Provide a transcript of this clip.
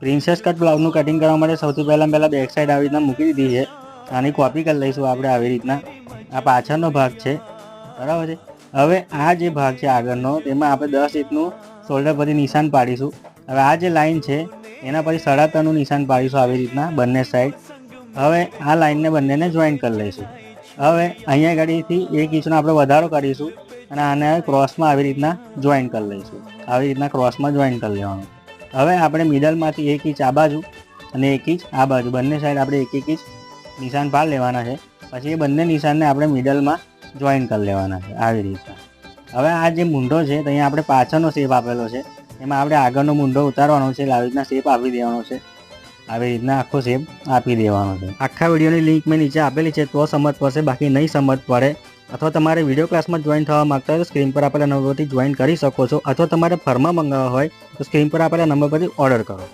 Princess cut બ્લાઉઝનું cutting કરવા માટે સૌથી પહેલાં પહેલાં બેક સાઈડ આવી રીતના મૂકી દીધી છે. આની કોપી કરી લઈશું આપણે આવી રીતના. આ પાછળનો ભાગ છે. બરાબર છે? હવે આ જે ભાગ છે આગળનો, તેમાં આપણે દસ ઇંચનું શોલ્ડર પરથી નિશાન પાડીશું. હવે આ જે લાઇન છે, એના પછી સાડા ત્રણનું નિશાન પાડીશું આવી રીતના બંને સાઈડ હવે આ લાઇનને બંનેને જોઈન કરી લઈશું. હવે અહીંયા ગાડીથી એક ઇંચનો આપણે વધારો કરીશું અને આને ક્રોસમાં આવી રીતના જોઈન કરી લઈશું. આવી રીતના ક્રોસમાં જોઈન કરી લેવાનું. હવે આપણે મિડલમાંથી એક ઇંચ આ બાજુ અને એક ઇંચ આ બાજુ. બંને સાઈડ આપણે એક એક ઇંચ નિશાન પાર લેવાના છે. પછી એ બંને નિશાનને આપણે મિડલમાં જોઈન કરી લેવાના છે આવી રીતના હવે આ જે મૂંઢો છે, તો અહીંયા આપણે પાછળનો શેપ આપેલો છે. એમાં આપણે આગળનો મૂંઢો ઉતારવાનો છે આવી રીતના શેપ આપી દેવાનો છે. આવી રીતના આખો શેપ આપી દેવાનો છે. આખા વિડીયોની લિંક મેં નીચે આપેલી છે, તો સમજ પડશે, બાકી નહીં સમજ પડે. અથવા તમારે વીડિયો ક્લાસમાં જોઈન થવા માંગતા હોય તો સ્ક્રીન પર આપેલા નંબર પરથી જોઈન કરી શકો છો. અથવા તમારે ફર્મા મંગાવવા હોય તો સ્ક્રીન પર આપેલા નંબર પરથી ઓર્ડર કરો.